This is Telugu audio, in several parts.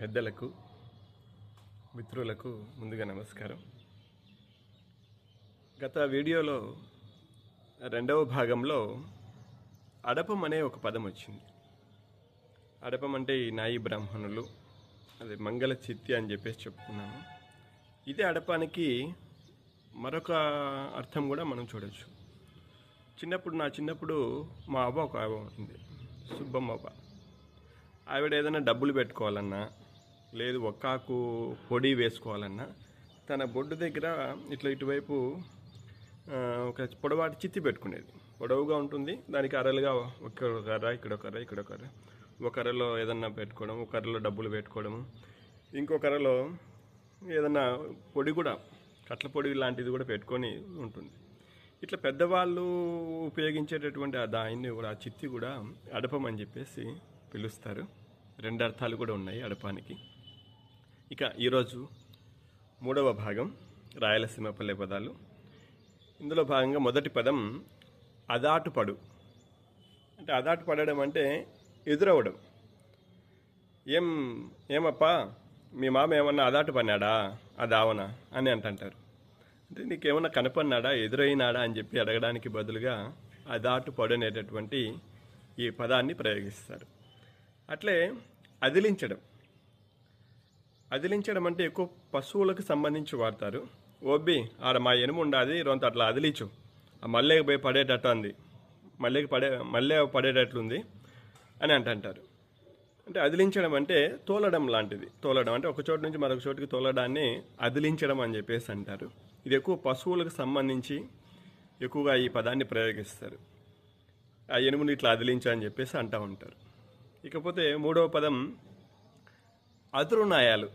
పెద్దలకు మిత్రులకు ముందుగా నమస్కారం. గత వీడియోలో రెండవ భాగంలో అడపం అనే ఒక పదం వచ్చింది. అడపం అంటే ఈ నాయి బ్రాహ్మణులు అది మంగళ చిత్తి అని చెప్పేసి చెప్పుకున్నాము. ఇదే అడపానికి మరొక అర్థం కూడా మనం చూడొచ్చు. చిన్నప్పుడు నా చిన్నప్పుడు మా అవ్వ ఒక అవ్వ ఉంది సుబ్బమ్మ అవ్వ. ఆవిడ ఏదైనా డబ్బులు పెట్టుకోవాలన్నా లేదు ఒక్కాకు పొడి వేసుకోవాలన్నా. తన బొడ్డు దగ్గర ఇట్లా ఇటువైపు ఒక పొడవాటి చిత్తి పెట్టుకునేది. పొడవుగా ఉంటుంది. దానికి అరలుగా ఒక కర్ర ఇక్కడ ఒక కర్ర ఇక్కడ ఒక కర్ర ఒక కర్రలో ఏదన్నా పెట్టుకోవడం ఒక కర్రలో డబ్బులు పెట్టుకోవడం. ఇంకో కర్రలో ఏదన్నా పొడి కూడా కట్ల పొడి లాంటిది కూడా పెట్టుకొని ఉంటుంది. ఇట్లా పెద్దవాళ్ళు ఉపయోగించేటటువంటి ఆ దాన్ని కూడా ఆ చిత్తి కూడా అడపం అని చెప్పేసి పిలుస్తారు. రెండు అర్థాలు కూడా ఉన్నాయి అడపానికి. ఇక ఈరోజు మూడవ భాగం రాయలసీమ పల్లె పదాలు. ఇందులో భాగంగా మొదటి పదం అదాటుపడు. అంటే అదాటు పడడం అంటే ఎదురవడం. ఏం ఏమప్పా మీ మామ ఏమన్నా అదాటు పన్నాడా అదావనా అని అంటుంటారు. అంటే నీకేమన్నా కనపన్నాడా ఎదురైనాడా అని చెప్పి అడగడానికి బదులుగా అదాటు పడు అనేటటువంటి ఈ పదాన్ని ప్రయోగిస్తారు. అట్లే అదిలించడం. అదిలించడం అంటే ఎక్కువ పశువులకు సంబంధించి వాడతారు. ఓబ్బి ఆడ మా ఎనుము ఉండాది రొంత అట్లా అదిలించు. ఆ మల్లెకి పోయి పడేటట్టు అంది. మల్లెకి పడే మల్లె పడేటట్లుంది అని అంటుంటారు అంటే అదిలించడం అంటే తోలడం లాంటిది. తోలడం అంటే ఒక చోటు నుంచి మరొక చోటుకి తోలడాన్ని అదిలించడం అని చెప్పేసి అంటారు. ఇది ఎక్కువ పశువులకు సంబంధించి ఎక్కువగా ఈ పదాన్ని ప్రయోగిస్తారు. ఆ ఎనుముని ఇట్లా అదిలించు అని చెప్పేసి అంటూ ఉంటారు. ఇకపోతే మూడవ పదం అదురునాయాలు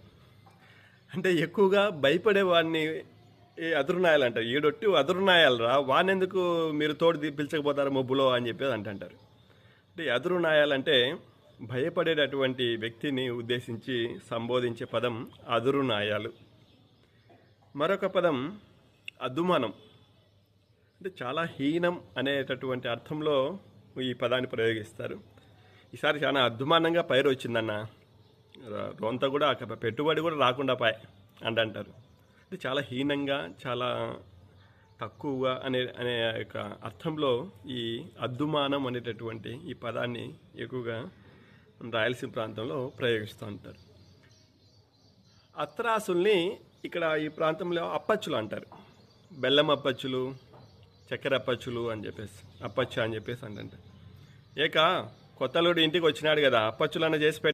అంటే ఎక్కువగా భయపడేవాడిని ఈ అదురునాయాలు అంటారు. ఈడొట్టి అదురునాయాలు రా వానెందుకు మీరు తోడు పిలిచకపోతారు మబ్బులో అని చెప్పేది అంటారు అంటే అదురునాయాలు అంటే భయపడేటటువంటి వ్యక్తిని ఉద్దేశించి సంబోధించే పదం అదురునాయాలు మరొక పదం అద్దుమానం అంటే చాలా హీనం అనేటటువంటి అర్థంలో ఈ పదాన్ని ప్రయోగిస్తారు. ఈసారి చాలా అద్దుమానంగా పైరు వచ్చిందన్న రొంత కూడా అక్కడ పెట్టుబడి కూడా రాకుండా పాయ్ అంట అంటారు అంటే చాలా హీనంగా చాలా తక్కువగా అనే అనే యొక్క అర్థంలో ఈ అద్దుమానం అనేటటువంటి ఈ పదాన్ని ఎక్కువగా రాయలసీమ ప్రాంతంలో ప్రయోగిస్తూ ఉంటారు. అత్రాసుల్ని ఇక్కడ ఈ ప్రాంతంలో అప్పచ్చులు అంటారు. బెల్లం అప్పచ్చులు చక్కెర అప్పచ్చులు అని చెప్పేసి అప్పచ్చు అని చెప్పేసి అంటే ఏక కొత్తలుడు ఇంటికి వచ్చినాడు కదా అప్పచ్చులన్న చేసి పెట్టు